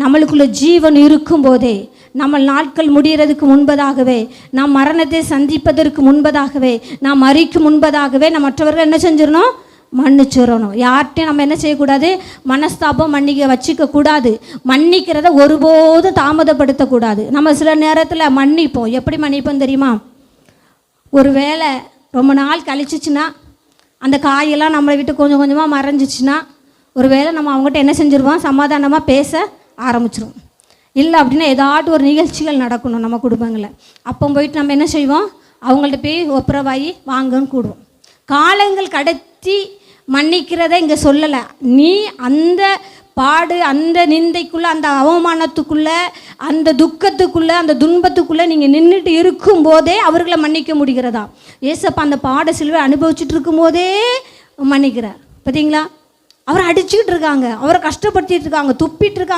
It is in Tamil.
நம்மளுக்குள்ள ஜீவன் இருக்கும்போதே நம்ம நாட்கள் முடிகிறதுக்கு முன்பதாகவே நாம் மரணத்தை சந்திப்பதற்கு முன்பதாகவே நாம் மறிக்கும் முன்பதாகவே நம்ம மற்றவர்கள் என்ன செஞ்சிடணும்? மன்னிச்சிடணும். யார்கிட்டையும் நம்ம என்ன செய்யக்கூடாது? மனஸ்தாபம் மன்னிக்க வச்சுக்க கூடாது மன்னிக்கிறத ஒருபோதும் தாமதப்படுத்தக்கூடாது. நம்ம சில நேரத்தில் மன்னிப்போம். எப்படி மன்னிப்போம் தெரியுமா? ஒரு வேளை ரொம்ப நாள் கழிச்சிச்சுன்னா அந்த காயெல்லாம் நம்மளை விட்டு கொஞ்சம் கொஞ்சமாக மறைஞ்சிச்சுன்னா ஒரு வேளை நம்ம அவங்ககிட்ட என்ன செஞ்சுருவோம்? சமாதானமாக பேச ஆரம்பிச்சிடும் இல்லை அப்படின்னா ஏதாட்டும் ஒரு நிகழ்ச்சிகள் நடக்கணும் நம்ம குடும்பங்களில். அப்போ போயிட்டு நம்ம என்ன செய்வோம்? அவங்கள்ட்ட போய் ஒப்புரவாகி வாங்கன்னு கூடுவோம். காலங்கள் கடத்தி மன்னிக்கிறத இங்கே சொல்லலை. நீ அந்த பாடு அந்த நிந்தைக்குள்ளே அந்த அவமானத்துக்குள்ளே அந்த துக்கத்துக்குள்ளே அந்த துன்பத்துக்குள்ளே நீங்கள் நின்றுட்டு இருக்கும்போதே அவர்களை மன்னிக்க முடிகிறதா? ஏசப்பா அந்த பாட சிலுவை அனுபவிச்சுட்டு இருக்கும்போதே மன்னிக்கிறார். பார்த்தீங்களா அவரை அடிச்சுக்கிட்டு இருக்காங்க. அவரை கஷ்டப்படுத்திட்டு இருக்காங்க. துப்பிட்டு இருக்காங்க.